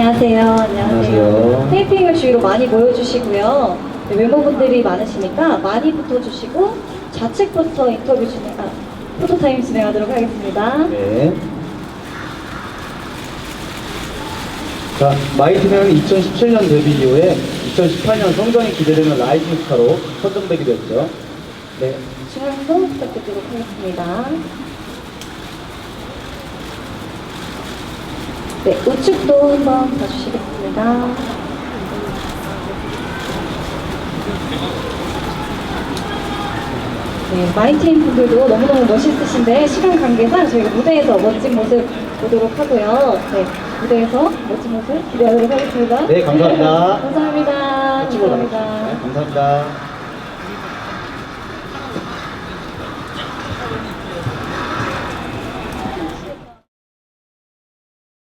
안녕하세요. 안녕하세요. 테이핑을 주위로 많이 보여주시고요. 네, 멤버분들이 많으시니까 많이 붙어주시고 좌측부터 인터뷰 진행, 아, 포토타임 진행하도록 하겠습니다. 네. 자, 마이트는 2017년 데뷔 이후에 2018년 성장이 기대되는 라이징 스타로 선정되게 되었죠. 네. 중앙도 부탁드리도록 하겠습니다. 네, 우측도 한번 봐주시겠습니다. 네, 마이팀 분들도 너무너무 멋있으신데 시간 관계상 저희가 무대에서 멋진 모습 보도록 하고요. 네, 무대에서 멋진 모습 기대하도록 하겠습니다. 네, 감사합니다. 감사합니다. 감사합니다. 네, 감사합니다.